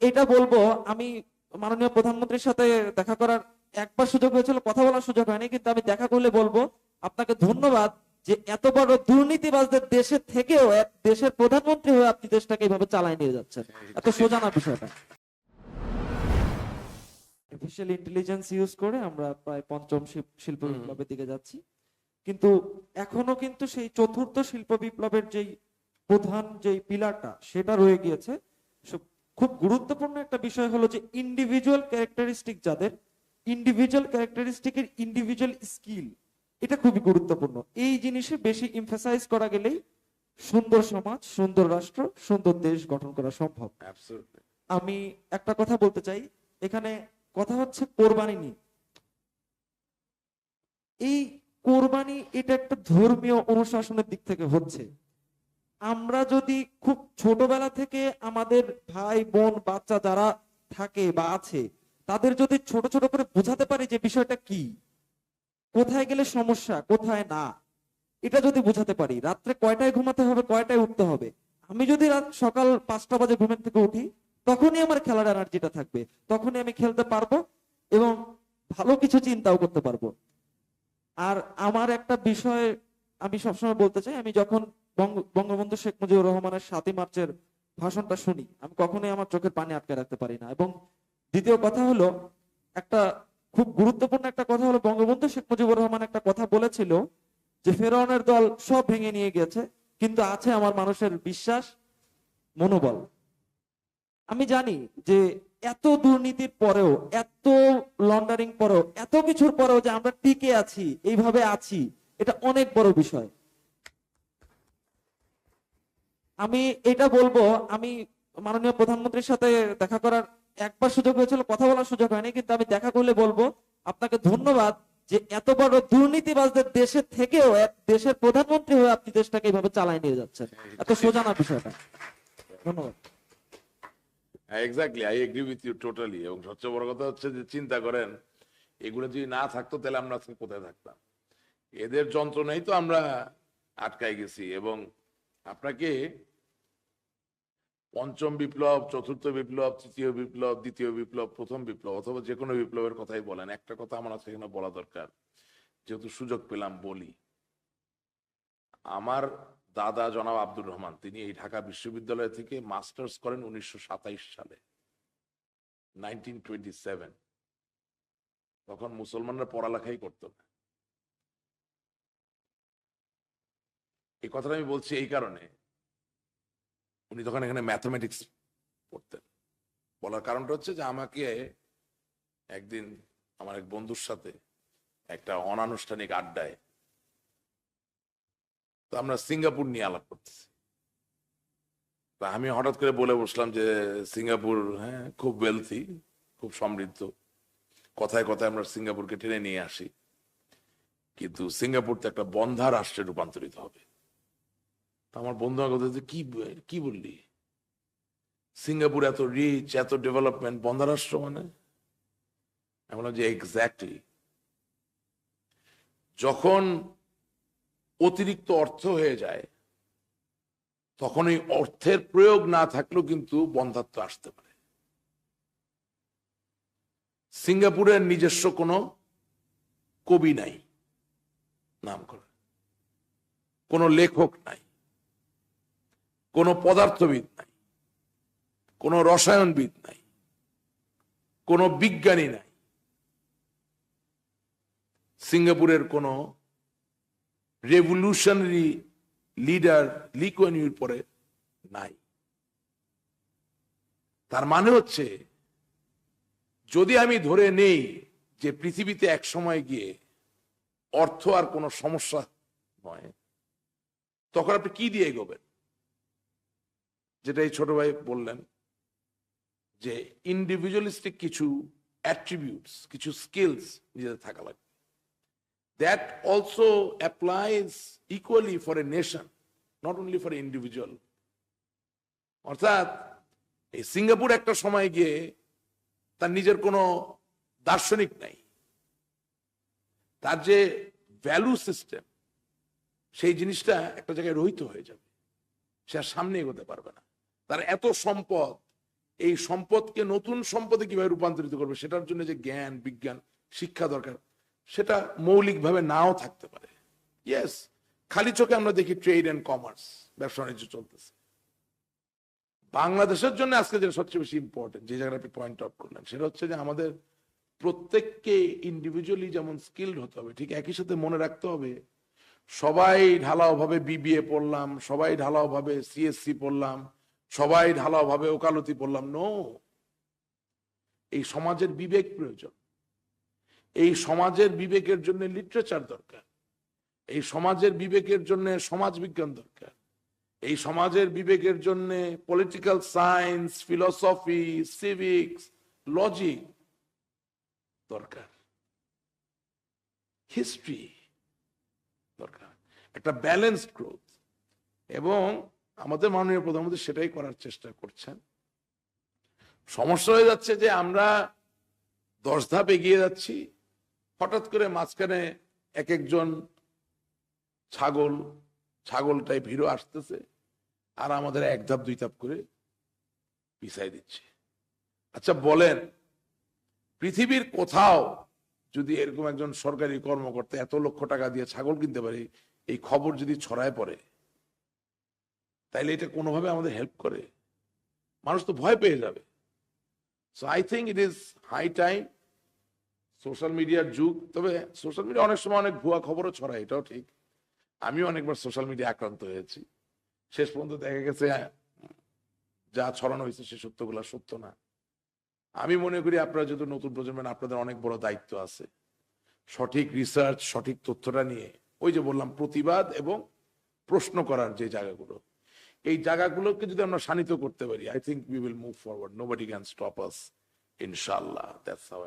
এটা বলব আমি মাননীয় প্রধানমন্ত্রীর সাথে দেখা করার একবার সুযোগ হয়েছিল কথা বলার সুযোগ হয়নি কিন্তু আমি দেখা করলে বলব আপনাকে ধন্যবাদ যে এত বড় দুর্নীতিবাজদের দেশের থেকেও এক দেশের প্রধানমন্ত্রী হয়ে আপনি দেশটাকে এইভাবে চালায় নিয়ে যাচ্ছেন। এত সোজা না বিষয়টা। আর্টিফিশিয়াল ইন্টেলিজেন্স ইউজ করে আমরা প্রায় পঞ্চম শিল্প- বিপ্লবের দিকে যাচ্ছি। কিন্তু এখনও কিন্তু সেই চতুর্থ শিল্প বিপ্লবের যেই প্রধান যেই পিলারটা সেটা রয়ে গিয়েছে। খুব গুরুত্বপূর্ণ একটা বিষয় হলো যে ইন্ডিভিজুয়াল ক্যারেক্টারিস্টিক যাদের ইন্ডিভিজুয়াল ক্যারেক্টারিস্টিকের ইন্ডিভিজুয়াল স্কিল এটা খুবই গুরুত্বপূর্ণ। এই জিনিসে বেশি ইমফাসাইজ করা গেলেই সুন্দর সমাজ সুন্দর রাষ্ট্র সুন্দর দেশ গঠন করা সম্ভব। আমি একটা কথা বলতে চাই এখানে কথা হচ্ছে কোরবানি নিয়ে। এই কোরবানি এটা একটা ধর্মীয় অনুশাসনের দিক থেকে হচ্ছে। আমরা যদি খুব ছোটবেলা থেকে আমাদের ভাই, বোন, বাচ্চা যারা থাকে বা আছে, তাদের যদি ছোট ছোট করে বোঝাতে পারি যে বিষয়টা কি, কোথায় গেলে সমস্যা, কোথায় না, এটা যদি বোঝাতে পারি, রাত্রে কয়টায় ঘুমাতে হবে, কয়টায় উঠতে হবে, আমি যদি রাত সকাল পাঁচটা বাজে ঘুমের থেকে উঠি, তখনই আমার খেলার এনার্জিটা থাকবে, তখনই আমি খেলতে পারব এবং ভালো কিছু চিন্তাও করতে পারব। আর আমার একটা বিষয় আমি সবসময় বলতে চাই, আমি যখন বঙ্গবন্ধু শেখ মুজিবুর রহমানের সাতই মার্চের ভাষণটা শুনি। আমি কখনোই আমার চোখের পানি আটকে রাখতে পারি না। এবং দ্বিতীয় কথা হলো, একটা খুব গুরুত্বপূর্ণ একটা কথা হলো, বঙ্গবন্ধু শেখ মুজিবুর রহমান একটা কথা বলেছিল যে, ফেরাউনের দল সব ভেঙে নিয়ে গেছে, কিন্তু আছে আমার মানুষের বিশ্বাস, মনোবল। আমি জানি যে, এত দুর্নীতির পরেও, এত লন্ডারিং পরেও, এত কিছুর পরেও যে আমরা টিকে আছি, এইভাবে আছি, এটা অনেক বড় বিষয়। আমি এটা বলব, আমি মাননীয় প্রধানমন্ত্রীর সাথে দেখা করার একবার সুযোগ হয়েছিল, কথা বলার সুযোগ হয়নি, কিন্তু আমি দেখা করলে বলব, আপনাকে ধন্যবাদ যে এত বড় দুর্নীতিবাজদের দেশের থেকেও দেশের প্রধানমন্ত্রী হয়ে আপনি দেশটাকে এইভাবে চালায় নিয়ে যাচ্ছেন। এত সোজা না বিষয়টা। ধন্যবাদ। Exactly I agree with you totally এবং সবচেয়ে বড় কথা হচ্ছে যে চিন্তা করেন, এগুলো যদি না থাকতো তাহলে আমরা আজকে কোথায় থাকতাম? এদের যন্ত্রণাই তো আমরা আটকাই গেছি, এবং আপনাকে পঞ্চম বিপ্লব, চতুর্থ বিপ্লব, তৃতীয় বিপ্লব, দ্বিতীয় বিপ্লব, প্রথম বিপ্লব অথবা যে কোনো বিপ্লবের কথাই বলেন। একটা কথা আমার আজকে এখানে বলা দরকার। যেহেতু সুযোগ পেলাম, বলি। আমার দাদা জনাব আব্দুর রহমান, তিনি এই ঢাকা বিশ্ববিদ্যালয় থেকে মাস্টার্স করেন উনিশশো সালে তখন মুসলমানরা পড়ালেখাই করতো না। এই কথাটা আমি বলছি এই কারণে উনি তখন এখানে ম্যাথমেটিক্স পড়তেন। বলার কারণটা হচ্ছে যে আমাকে একদিন আমার এক বন্ধুর সাথে একটা অনানুষ্ঠানিক আড্ডায় তো আমরা সিঙ্গাপুর নিয়ে আলাপ করতেছি। তা আমি হঠাৎ করে বলে বসলাম যে, সিঙ্গাপুর হ্যাঁ খুব ওয়েলথি খুব সমৃদ্ধ। কথায় কথায় আমরা সিঙ্গাপুরকে টেনে নিয়ে আসি। কিন্তু সিঙ্গাপুর তো একটা বন্ধা রাষ্ট্রে রূপান্তরিত হবে। আমার বন্ধু আমাকে কি কি বললি? সিঙ্গাপুর এত রিচ এত ডেভেলপমেন্ট বন্ধা রাষ্ট্র মানে বললাম যে এক্স্যাক্টলি যখন অতিরিক্ত অর্থ হয়ে যায়, তখন এই অর্থের প্রয়োগ না থাকলেও কিন্তু বন্ধাত্ম আসতে পারে। সিঙ্গাপুরের নিজস্ব কোনো কবি নাই নাম করে কোনো লেখক নাই। কোনো পদার্থবিদ নাই, কোনো রসায়নবিদ নাই, কোনো বিজ্ঞানী নাই। সিঙ্গাপুরের কোনো রেভলিউশনারি লিডার লিকুয়ানিউর পরে নাই। তার মানে হচ্ছে, যদি আমি ধরে নেই যে পৃথিবীতে এক সময় গিয়ে অর্থ আর কোনো সমস্যা নয়, তখন আপনি কি দিয়ে এগোবেন? যেটা এই ছোট ভাই বললেন, যে ইন্ডিভিজুয়ালিস্টিক কিছু অ্যাট্রিবিউটস কিছু স্কিলস নিজেদের থাকা লাগবে that also applies equally for a nation not only for an individual. অর্থাৎ, এই সিঙ্গাপুর একটা সময় গিয়ে তার নিজের কোনো দার্শনিক নাই। তার যে ভ্যালু সিস্টেম সেই জিনিসটা একটা জায়গায় রহিত হয়ে যাবে। সে আর সামনে এগোতে পারবে না। তার এত সম্পদ, এই সম্পদকে নতুন সম্পদে কীভাবে রূপান্তরিত করবে সেটার জন্য যে জ্ঞান, বিজ্ঞান, শিক্ষা দরকার, সেটা মৌলিকভাবে নাও থাকতে পারে। ইয়েস খালি চোখে আমরা দেখি ট্রেড অ্যান্ড কমার্স, ব্যবসা বাণিজ্য চলতেছে। বাংলাদেশের জন্য আজকে যেটা সবচেয়ে বেশি ইম্পর্টেন্ট যে জায়গাটা আপনি পয়েন্ট আউট করলেন, সেটা হচ্ছে যে আমাদের প্রত্যেককে ইন্ডিভিজুয়ালি যেমন স্কিল্ড হতে হবে, ঠিক একই সাথে মনে রাখতে হবে, সবাই ঢালাও ভাবে বিবিএ পড়লাম, সবাই ঢালাও ভাবে সিএসসি পড়লাম সবাই ঢালাও ভাবে ওকালতি পড়লাম নো, এই সমাজের বিবেক প্রয়োজন। এই সমাজের বিবেকের জন্য লিটারেচার দরকার। এই সমাজের বিবেকের জন্য সমাজ বিজ্ঞান দরকার। এই সমাজের বিবেকের জন্য political science philosophy civics logic দরকার। হিস্ট্রি দরকার। একটা ব্যালেন্সড গ্রোথ এবং আমাদের মাননীয় প্রধানমন্ত্রী সেটাই করার চেষ্টা করছেন। সমস্যা হয়ে যাচ্ছে যে আমরা দশ ধাপ এগিয়ে যাচ্ছি, হঠাৎ করে মাঝখানে এক একজন ছাগল ছাগল টাইপ আসতেছে আর আমাদের এক ধাপ, দুই ধাপ করে পিছাই দিচ্ছে। আচ্ছা বলেন, পৃথিবীর কোথাও যদি এরকম একজন সরকারি কর্মকর্তা এত লক্ষ টাকা দিয়ে ছাগল কিনতে পারে, এই খবর যদি ছড়ায় পড়ে তাইলে এটা কোনোভাবে আমাদের হেল্প করে। মানুষ তো ভয় পেয়ে যাবে। So I think it is high time social মিডিয়ার যুগ। তবে সোশ্যাল মিডিয়া অনেক সময় অনেক ভুয়া খবরও ছড়ায়, এটাও ঠিক। আমিও অনেকবার সোশ্যাল মিডিয়া আক্রান্ত হয়েছি। শেষ পর্যন্ত দেখা গেছে, যা ছড়ানো হয়েছে সে সত্যগুলো সত্য না। আমি মনে করি আপনারা যেহেতু নতুন প্রজন্মের, আপনাদের অনেক বড় দায়িত্ব আছে। সঠিক রিসার্চ সঠিক তথ্যটা নিয়ে, ওই যে বললাম, প্রতিবাদ এবং প্রশ্ন করার যে জায়গাগুলো। এই জায়গাগুলোকে যদি আমরা শানিত করতে পারি I think we will move forward nobody can stop us ইনশাল্লাহ দ্যাটস হাউ